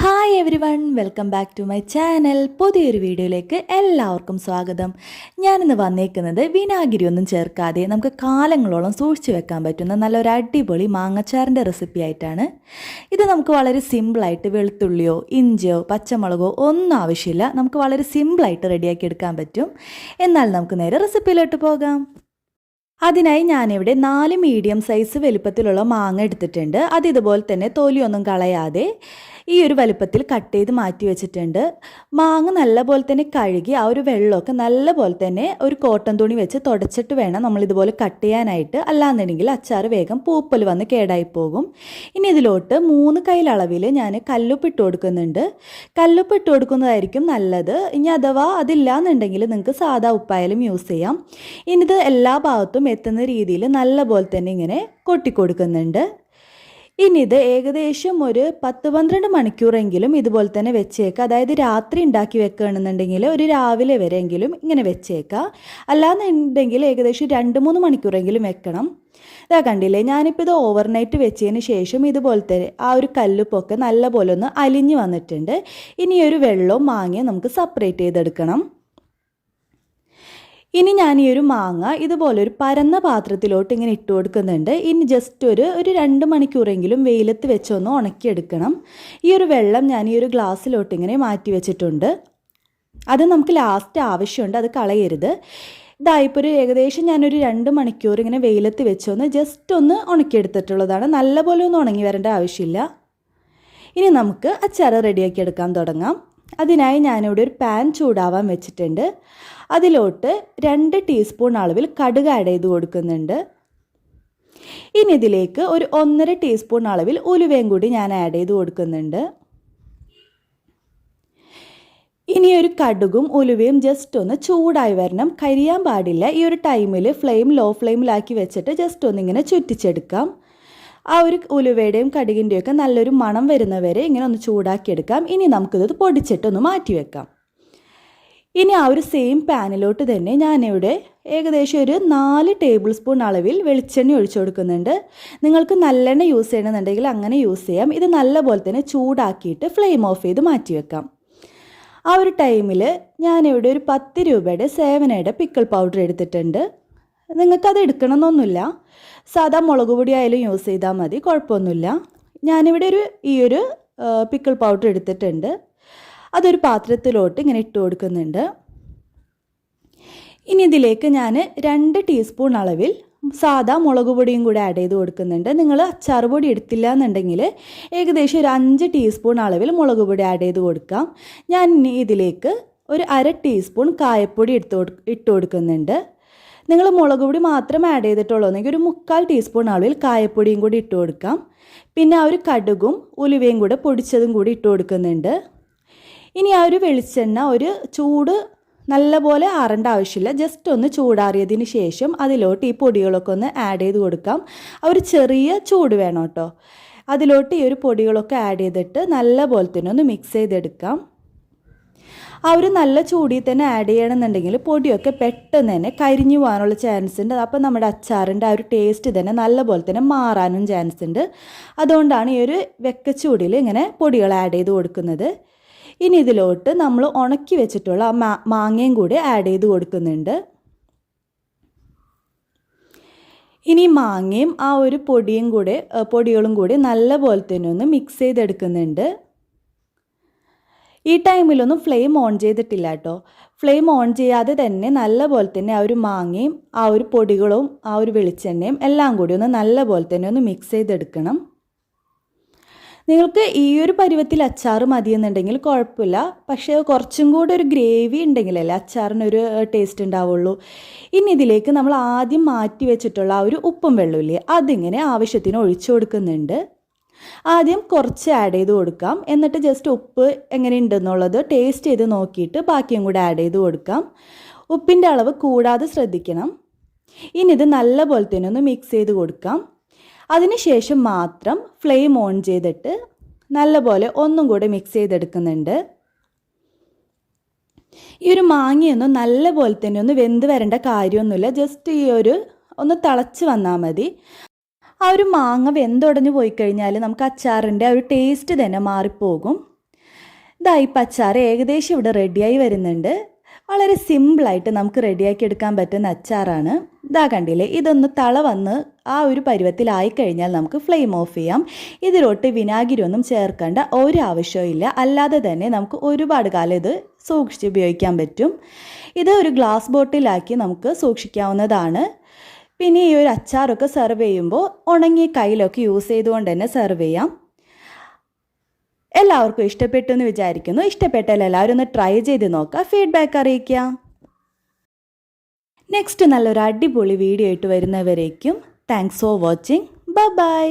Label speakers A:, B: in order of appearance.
A: Hi everyone welcome back to my channel പുതിയൊരു വീഡിയോയിലേക്ക് എല്ലാവർക്കും സ്വാഗതം. ഞാനിന്ന് വന്നേക്കുന്നത് വിനാഗിരി ഒന്നും ചേർക്കാതെ നമുക്ക് കാലങ്ങളോളം സൂക്ഷിച്ചു വെക്കാൻ പറ്റുന്ന നല്ലൊരു അടിപൊളി മാങ്ങച്ചാറിന്റെ റെസിപ്പി ആയിട്ടാണ്. ഇത് നമുക്ക് വളരെ സിമ്പിളായിട്ട് വെളുത്തുള്ളിയോ ഇഞ്ചിയോ പച്ചമുളകോ ഒന്നും ആവശ്യമില്ല. നമുക്ക് വളരെ സിമ്പിളായിട്ട് റെഡിയാക്കി എടുക്കാൻ പറ്റും. എന്നാൽ നമുക്ക് നേരെ റെസിപ്പിയിലോട്ട് പോകാം. അതിനായി ഞാനിവിടെ നാല് മീഡിയം സൈസ് വലുപ്പത്തിലുള്ള മാങ്ങ എടുത്തിട്ടുണ്ട്. അത് ഇതുപോലെ തന്നെ തോലിയൊന്നും കളയാതെ ഈ ഒരു വലുപ്പത്തിൽ കട്ട് ചെയ്ത് മാറ്റി വെച്ചിട്ടുണ്ട്. മാങ്ങ നല്ലപോലെ തന്നെ കഴുകി ആ ഒരു വെള്ളമൊക്കെ നല്ലപോലെ തന്നെ ഒരു കോട്ടൺ തുണി വെച്ച് തുടച്ചിട്ട് വേണം നമ്മൾ ഇതുപോലെ കട്ട് ചെയ്യാനായിട്ട്. അല്ലാന്നുണ്ടെങ്കിൽ അച്ചാർ വേഗം പൂപ്പൽ വന്ന് കേടായി പോകും. ഇനി ഇതിലോട്ട് മൂന്ന് കൈയിലളവിൽ ഞാൻ കല്ലുപ്പ് ഇട്ട് കൊടുക്കുന്നുണ്ട്. കല്ലുപ്പ് ഇട്ട് കൊടുക്കുന്നതായിരിക്കും നല്ലത്. ഇനി അഥവാ അതില്ല എന്നുണ്ടെങ്കിൽ നിങ്ങൾക്ക് സാധാ ഉപ്പായാലും യൂസ് ചെയ്യാം. ഇനി ഇത് എല്ലാ ഭാഗത്തും എത്തുന്ന രീതിയിൽ നല്ല പോലെ തന്നെ ഇങ്ങനെ കൊട്ടിക്കൊടുക്കുന്നുണ്ട്. ഇനി ഇത് ഏകദേശം ഒരു പത്ത് പന്ത്രണ്ട് മണിക്കൂറെങ്കിലും ഇതുപോലെ തന്നെ വെച്ചേക്കുക അതായത് രാത്രി ഉണ്ടാക്കി വെക്കുകയാണെന്നുണ്ടെങ്കിൽ ഒരു രാവിലെ വരെയെങ്കിലും ഇങ്ങനെ വെച്ചേക്കുക അല്ലാന്നുണ്ടെങ്കിൽ ഏകദേശം രണ്ട് മൂന്ന് മണിക്കൂറെങ്കിലും വെക്കണം. ഇതാ കണ്ടില്ലേ ഞാനിപ്പോൾ ഇത് ഓവർനൈറ്റ് വെച്ചതിന് ശേഷം ഇതുപോലത്തെ ആ ഒരു കല്ലുപ്പൊക്കെ നല്ലപോലെ ഒന്ന് അലിഞ്ഞു വന്നിട്ടുണ്ട്. ഇനി ഒരു വെള്ളവും മാങ്ങയും നമുക്ക് സെപ്പറേറ്റ് ചെയ്തെടുക്കണം. ഇനി ഞാൻ ഈ ഒരു മാങ്ങ ഇതുപോലെ ഒരു പരന്ന പാത്രത്തിലോട്ട് ഇങ്ങനെ ഇട്ട് കൊടുക്കുന്നുണ്ട്. ഇനി ജസ്റ്റ് ഒരു ഒരു രണ്ട് മണിക്കൂറെങ്കിലും വെയിലത്ത് വെച്ചൊന്ന് ഉണക്കിയെടുക്കണം. ഈ ഒരു വെള്ളം ഞാൻ ഈ ഒരു ഗ്ലാസ്സിലോട്ട് ഇങ്ങനെ മാറ്റി വെച്ചിട്ടുണ്ട്. അത് നമുക്ക് ലാസ്റ്റ് ആവശ്യമുണ്ട് അത് കളയരുത്. ഇതായിപ്പോൾ ഒരു ഏകദേശം ഞാനൊരു രണ്ട് മണിക്കൂർ ഇങ്ങനെ വെയിലത്ത് വെച്ചൊന്ന് ജസ്റ്റ് ഒന്ന് ഉണക്കിയെടുത്തിട്ടുള്ളതാണ്. നല്ലപോലെ ഒന്നും ഉണങ്ങി വരേണ്ട ആവശ്യമില്ല. ഇനി നമുക്ക് അച്ചാർ റെഡിയാക്കി എടുക്കാൻ തുടങ്ങാം. അതിനായി ഞാനിവിടെ ഒരു പാൻ ചൂടാവാൻ വെച്ചിട്ടുണ്ട്. അതിലോട്ട് രണ്ട് ടീസ്പൂൺ അളവിൽ കടുക് ആഡ് ചെയ്ത് കൊടുക്കുന്നുണ്ട്. ഇനി ഇതിലേക്ക് ഒരു ഒന്നര ടീസ്പൂൺ അളവിൽ ഉലുവയും കൂടി ഞാൻ ആഡ് ചെയ്ത് കൊടുക്കുന്നുണ്ട്. ഇനി ഒരു കടുകും ഉലുവയും ജസ്റ്റ് ഒന്ന് ചൂടായി വരണം. കരിയാൻ പാടില്ല. ഈ ഒരു ടൈമിൽ ഫ്ലെയിം ലോ ഫ്ലെയിമിലാക്കി വെച്ചിട്ട് ജസ്റ്റ് ഒന്നിങ്ങനെ ചുറ്റിച്ചെടുക്കാം. ആ ഒരു ഉലുവയുടെയും കടുകിന്റെയും ഒക്കെ നല്ലൊരു മണം വരുന്നവരെ ഇങ്ങനെ ഒന്ന് ചൂടാക്കിയെടുക്കാം. ഇനി നമുക്കിത് പൊടിച്ചിട്ടൊന്ന് മാറ്റി വെക്കാം. ഇനി ആ ഒരു സെയിം പാനിലോട്ട് തന്നെ ഞാനിവിടെ ഏകദേശം ഒരു നാല് ടേബിൾ സ്പൂൺ അളവിൽ വെളിച്ചെണ്ണ ഒഴിച്ചു കൊടുക്കുന്നുണ്ട്. നിങ്ങൾക്ക് നല്ലെണ്ണ യൂസ് ചെയ്യണമെന്നുണ്ടെങ്കിൽ അങ്ങനെ യൂസ് ചെയ്യാം. ഇത് നല്ലപോലെ തന്നെ ചൂടാക്കിയിട്ട് ഫ്ലെയിം ഓഫ് ചെയ്ത് മാറ്റി വെക്കാം. ആ ഒരു ടൈമിൽ ഞാനിവിടെ ഒരു പത്ത് രൂപയുടെ സേവനയുടെ പിക്കിൾ പൗഡർ എടുത്തിട്ടുണ്ട്. നിങ്ങൾക്കത് എടുക്കണമെന്നൊന്നുമില്ല. സാധാ മുളക് പൊടി ആയാലും യൂസ് ചെയ്താൽ മതി കുഴപ്പമൊന്നുമില്ല. ഞാനിവിടെ ഒരു ഈ ഒരു പിക്കിൾ പൗഡർ എടുത്തിട്ടുണ്ട്. അതൊരു പാത്രത്തിലോട്ട് ഇങ്ങനെ ഇട്ട് കൊടുക്കുന്നുണ്ട്. ഇനി ഇതിലേക്ക് ഞാൻ രണ്ട് ടീസ്പൂൺ അളവിൽ സാധാ മുളക് പൊടിയും കൂടി ആഡ് ചെയ്ത് കൊടുക്കുന്നുണ്ട്. നിങ്ങൾ അച്ചാർ പൊടി എടുത്തില്ല എന്നുണ്ടെങ്കിൽ ഏകദേശം ഒരു അഞ്ച് ടീസ്പൂൺ അളവിൽ മുളക് പൊടി ആഡ് ചെയ്ത് കൊടുക്കാം. ഞാൻ ഇതിലേക്ക് ഒരു അര ടീസ്പൂൺ കായപ്പൊടി എടുത്ത് ഇട്ട് കൊടുക്കുന്നുണ്ട്. നിങ്ങൾ മുളക് പൊടി മാത്രം ആഡ് ചെയ്തിട്ടുള്ളൂ. എന്നെങ്കിൽ ഒരു മുക്കാൽ ടീസ്പൂൺ അളവിൽ കായപ്പൊടിയും കൂടി ഇട്ട് കൊടുക്കാം. പിന്നെ ആ ഒരു കടുകും ഉലുവയും കൂടെ പൊടിച്ചതും കൂടി ഇട്ട് കൊടുക്കുന്നുണ്ട്. ഇനി ആ ഒരു വെളിച്ചെണ്ണ ഒരു ചൂട് നല്ലപോലെ ആറേണ്ട ആവശ്യമില്ല. ജസ്റ്റ് ഒന്ന് ചൂടാറിയതിന് ശേഷം അതിലോട്ട് ഈ പൊടികളൊക്കെ ഒന്ന് ആഡ് ചെയ്ത് കൊടുക്കാം. ഒരു ചെറിയ ചൂട് വേണം കേട്ടോ. അതിലോട്ട് ഈ ഒരു പൊടികളൊക്കെ ആഡ് ചെയ്തിട്ട് നല്ല പോലെ തന്നെ ഒന്ന് മിക്സ് ചെയ്തെടുക്കാം. ആ ഒരു നല്ല ചൂടി തന്നെ ആഡ് ചെയ്യണമെന്നുണ്ടെങ്കിൽ പൊടിയൊക്കെ പെട്ടെന്ന് തന്നെ കരിഞ്ഞു പോകാനുള്ള ചാൻസ് ഉണ്ട്. അപ്പോൾ നമ്മുടെ അച്ചാറിന്റെ ആ ഒരു ടേസ്റ്റ് തന്നെ നല്ലപോലെ തന്നെ മാറാനും ചാൻസ് ഉണ്ട്. അതുകൊണ്ടാണ് ഈ ഒരു വെക്കച്ചൂടിൽ ഇങ്ങനെ പൊടികൾ ആഡ് ചെയ്ത് കൊടുക്കുന്നത്. ഇനി ഇതിലോട്ട് നമ്മൾ ഉണക്കി വെച്ചിട്ടുള്ള മാങ്ങയും കൂടി ആഡ് ചെയ്ത് കൊടുക്കുന്നുണ്ട്. ഇനി മാങ്ങയും ആ ഒരു പൊടിയും കൂടെ പൊടികളും കൂടി നല്ല പോലെ തന്നെ ഒന്ന് മിക്സ് ചെയ്തെടുക്കുന്നുണ്ട്. ഈ ടൈമിലൊന്നും ഫ്ലെയിം ഓൺ ചെയ്തിട്ടില്ല കേട്ടോ. ഫ്ലെയിം ഓൺ ചെയ്യാതെ തന്നെ നല്ല പോലെ തന്നെ ആ ഒരു മാങ്ങയും ആ ഒരു പൊടികളും ആ ഒരു വെളിച്ചെണ്ണയും എല്ലാം കൂടി ഒന്ന് നല്ല പോലെ തന്നെ ഒന്ന് മിക്സ് ചെയ്തെടുക്കണം. നിങ്ങൾക്ക് ഈ ഒരു പരുവത്തിൽ അച്ചാർ മതിയെന്നുണ്ടെങ്കിൽ കുഴപ്പമില്ല. പക്ഷേ കുറച്ചും കൂടെ ഒരു ഗ്രേവി ഉണ്ടെങ്കിലല്ലേ അച്ചാറിനൊരു ടേസ്റ്റ് ഉണ്ടാവുള്ളൂ. ഇനി ഇതിലേക്ക് നമ്മൾ ആദ്യം മാറ്റി വെച്ചിട്ടുള്ള ആ ഒരു ഉപ്പും വെള്ളമില്ലേ അതിങ്ങനെ ആവശ്യത്തിന് ഒഴിച്ചു കൊടുക്കുന്നുണ്ട്. ആദ്യം കുറച്ച് ആഡ് ചെയ്ത് കൊടുക്കാം. എന്നിട്ട് ജസ്റ്റ് ഉപ്പ് എങ്ങനെയുണ്ടെന്നുള്ളത് ടേസ്റ്റ് ചെയ്ത് നോക്കിയിട്ട് ബാക്കിയും കൂടെ ആഡ് ചെയ്ത് കൊടുക്കാം. ഉപ്പിന്റെ അളവ് കൂടാതെ ശ്രദ്ധിക്കണം. ഇനി ഇത് നല്ല പോലെ തന്നെ ഒന്ന് മിക്സ് ചെയ്ത് കൊടുക്കാം. അതിനുശേഷം മാത്രം ഫ്ലെയിം ഓൺ ചെയ്തിട്ട് നല്ലപോലെ ഒന്നും കൂടെ മിക്സ് ചെയ്തെടുക്കുന്നുണ്ട്. ഈ ഒരു മാങ്ങയൊന്നും നല്ല പോലെ തന്നെ ഒന്ന് വെന്ത് വരേണ്ട കാര്യമൊന്നുമില്ല. ജസ്റ്റ് ഈ ഒരു ഒന്ന് തിളച്ച് വന്നാൽ മതി. ആ ഒരു മാങ്ങ വെന്തുടഞ്ഞു പോയി കഴിഞ്ഞാൽ നമുക്ക് അച്ചാറിന്റെ ആ ഒരു ടേസ്റ്റ് തന്നെ മാറിപ്പോകും. ഇതാ ഇപ്പം അച്ചാർ ഏകദേശം ഇവിടെ റെഡിയായി വരുന്നുണ്ട്. വളരെ സിമ്പിളായിട്ട് നമുക്ക് റെഡിയാക്കി എടുക്കാൻ പറ്റുന്ന അച്ചാറാണ്. ഇതാ കണ്ടില്ലേ ഇതൊന്ന് തള വന്ന് ആ ഒരു പരുവത്തിലായി കഴിഞ്ഞാൽ നമുക്ക് ഫ്ലെയിം ഓഫ് ചെയ്യാം. ഇതിലോട്ട് വിനാഗിരി ഒന്നും ചേർക്കേണ്ട ഒരു ആവശ്യവും ഇല്ല അല്ലാതെ തന്നെ നമുക്ക് ഒരുപാട് കാലം ഇത് സൂക്ഷിച്ച് ഉപയോഗിക്കാൻ പറ്റും. ഇത് ഒരു ഗ്ലാസ് ബോട്ടിലാക്കി നമുക്ക് സൂക്ഷിക്കാവുന്നതാണ്. പിന്നെ ഈ ഒരു അച്ചാറൊക്കെ സെർവ് ചെയ്യുമ്പോൾ ഉണങ്ങിയ കയ്യിലൊക്കെ യൂസ് ചെയ്തുകൊണ്ട് തന്നെ സെർവ് ചെയ്യാം. എല്ലാവർക്കും ഇഷ്ടപ്പെട്ടു എന്ന് വിചാരിക്കുന്നു. ഇഷ്ടപ്പെട്ടാൽ എല്ലാവരും ഒന്ന് ട്രൈ ചെയ്ത് നോക്കുക. ഫീഡ്ബാക്ക് അറിയിക്കുക. നെക്സ്റ്റ് നല്ലൊരു അടിപൊളി വീഡിയോ ആയിട്ട് വരുന്നവരേക്കും താങ്ക്സ് ഫോർ വാച്ചിങ് ബൈ